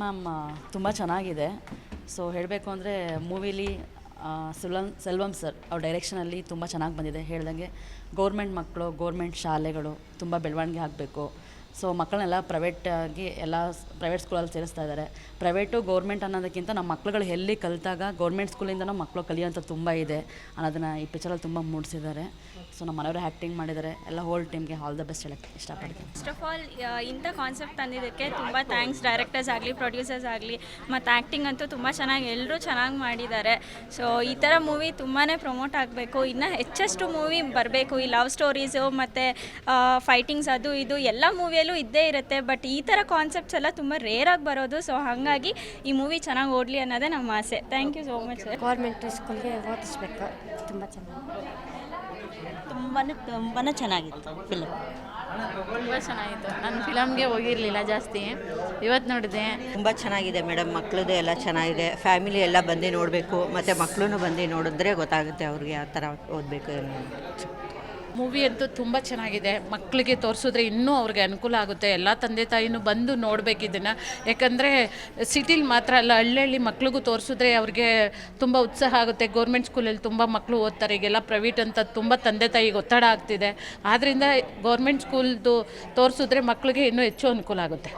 Ma'am ತುಂಬ ಚೆನ್ನಾಗಿದೆ. So ಹೇಳಬೇಕು ಅಂದರೆ, ಮೂವಿಲಿ ಸೆಲ್ವಂ ಸೆಲ್ವಂ ಸರ್ ಅವ್ರ ಡೈರೆಕ್ಷನಲ್ಲಿ ತುಂಬ ಚೆನ್ನಾಗಿ ಬಂದಿದೆ. ಹೇಳ್ದಂಗೆ, ಗೌರ್ಮೆಂಟ್ ಮಕ್ಕಳು ಗೌರ್ಮೆಂಟ್ ಶಾಲೆಗಳು ತುಂಬ ಬೆಳವಣಿಗೆ ಆಗಬೇಕು. ಸೊ ಮಕ್ಕಳನ್ನೆಲ್ಲ ಪ್ರೈವೇಟಾಗಿ ಎಲ್ಲ ಪ್ರೈವೇಟ್ ಸ್ಕೂಲಲ್ಲಿ ಸೇರಿಸ್ತಾ ಇದ್ದಾರೆ ಪ್ರೈವೇಟು ಗೌರ್ಮೆಂಟ್ ಅನ್ನೋದಕ್ಕಿಂತ ನಮ್ಮ ಮಕ್ಳುಗಳು ಎಲ್ಲಿ ಕಲಿತಾಗ ಗೌರ್ಮೆಂಟ್ ಸ್ಕೂಲಿಂದನೂ ಮಕ್ಕಳು ಕಲಿಯೋಂಥ ತುಂಬ ಇದೆ ಅನ್ನೋದನ್ನು ಈ ಪಿಕ್ಚರಲ್ಲಿ ತುಂಬ ಮೂಡಿಸಿದ್ದಾರೆ. ಸೊ ನಮ್ಮ ಮನೆಯವರು ಆ್ಯಕ್ಟಿಂಗ್ ಮಾಡಿದ್ದಾರೆ. ಎಲ್ಲ ಹೋಲ್ ಟೀಮ್ಗೆ ಆಲ್ ದ ಬೆಸ್ಟ್ ಹೇಳಕ್ಕೆ ಇಷ್ಟಪಡ್ತೀನಿ. ಫಸ್ಟ್ ಆಫ್ ಆಲ್ ಇಂಥ ಕಾನ್ಸೆಪ್ಟ್ ತಂದಿದ್ದಕ್ಕೆ ತುಂಬ ಥ್ಯಾಂಕ್ಸ್ ಡೈರೆಕ್ಟರ್ಸ್ ಆಗಲಿ ಪ್ರೊಡ್ಯೂಸರ್ಸ್ ಆಗಲಿ, ಮತ್ತು ಆ್ಯಕ್ಟಿಂಗ್ ಅಂತೂ ತುಂಬ ಚೆನ್ನಾಗಿ ಎಲ್ಲರೂ ಚೆನ್ನಾಗಿ ಮಾಡಿದ್ದಾರೆ. ಸೊ ಈ ಥರ ಮೂವಿ ತುಂಬಾ ಪ್ರಮೋಟ್ ಆಗಬೇಕು. ಇನ್ನು ಹೆಚ್ಚಷ್ಟು ಮೂವಿ ಬರಬೇಕು. ಈ ಲವ್ ಸ್ಟೋರೀಸು ಮತ್ತು ಫೈಟಿಂಗ್ಸ್ ಅದು ಇದು ಎಲ್ಲ ಮೂವಿಯಲ್ಲೂ ಇದ್ದೇ ಇರುತ್ತೆ. ಬಟ್ ಈ ಥರ ಕಾನ್ಸೆಪ್ಟ್ಸ್ ಎಲ್ಲ ತುಂಬ ರೇರಾಗಿ ಬರೋದು. ಸೊ ಹಾಗಾಗಿ ಈ ಮೂವಿ ಚೆನ್ನಾಗಿ ಓಡಲಿ ಅನ್ನೋದೇ ನಮ್ಮ ಆಸೆ. Thank you so much sir government ಸ್ಕೂಲ್ಗೆ ಓದಿಸ್ಬೇಕು. ತುಂಬ ಚೆನ್ನಾಗಿ ತುಂಬಾ ತುಂಬಾ ಚೆನ್ನಾಗಿತ್ತು ಫಿಲಮ್ ತುಂಬ ಚೆನ್ನಾಗಿತ್ತು. ನಾನು ಫಿಲಮ್ಗೆ ಹೋಗಿರಲಿಲ್ಲ ಜಾಸ್ತಿ. ಇವತ್ತು ನೋಡಿದೆ. ತುಂಬ ಚೆನ್ನಾಗಿದೆ ಮೇಡಮ್. ಮಕ್ಕಳದ್ದು ಎಲ್ಲ ಚೆನ್ನಾಗಿದೆ. ಫ್ಯಾಮಿಲಿ ಎಲ್ಲ ಬಂದು ನೋಡಬೇಕು. ಮತ್ತು ಮಕ್ಕಳೂ ಬಂದು ನೋಡಿದ್ರೆ ಗೊತ್ತಾಗುತ್ತೆ ಅವ್ರಿಗೆ ಯಾವ ಥರ ಓದಬೇಕು ಮೂವಿ ಅಂತೂ ತುಂಬ ಚೆನ್ನಾಗಿದೆ. ಮಕ್ಕಳಿಗೆ ತೋರಿಸಿದ್ರೆ ಇನ್ನೂ ಅವ್ರಿಗೆ ಅನುಕೂಲ ಆಗುತ್ತೆ. ಎಲ್ಲ ತಂದೆ ತಾಯಿನೂ ಬಂದು ನೋಡಬೇಕು ಇದನ್ನು. ಯಾಕಂದರೆ ಸಿಟಿಲಿ ಮಾತ್ರ ಅಲ್ಲ ಹಳ್ಳಿ ಮಕ್ಳಿಗೂ ತೋರಿಸಿದ್ರೆ ಅವ್ರಿಗೆ ತುಂಬ ಉತ್ಸಾಹ ಆಗುತ್ತೆ. ಗೌರ್ಮೆಂಟ್ ಸ್ಕೂಲಲ್ಲಿ ತುಂಬ ಮಕ್ಕಳು ಓದ್ತಾರೆ. ಈಗೆಲ್ಲ ಪ್ರೈವೇಟ್ ಅಂತ ತುಂಬ ತಂದೆ ತಾಯಿಗೆ ಒತ್ತಡ ಆಗ್ತಿದೆ. ಆದ್ದರಿಂದ ಗೌರ್ಮೆಂಟ್ ಸ್ಕೂಲ್ದು ತೋರಿಸಿದ್ರೆ ಮಕ್ಕಳಿಗೆ ಇನ್ನೂ ಹೆಚ್ಚು ಅನುಕೂಲ ಆಗುತ್ತೆ.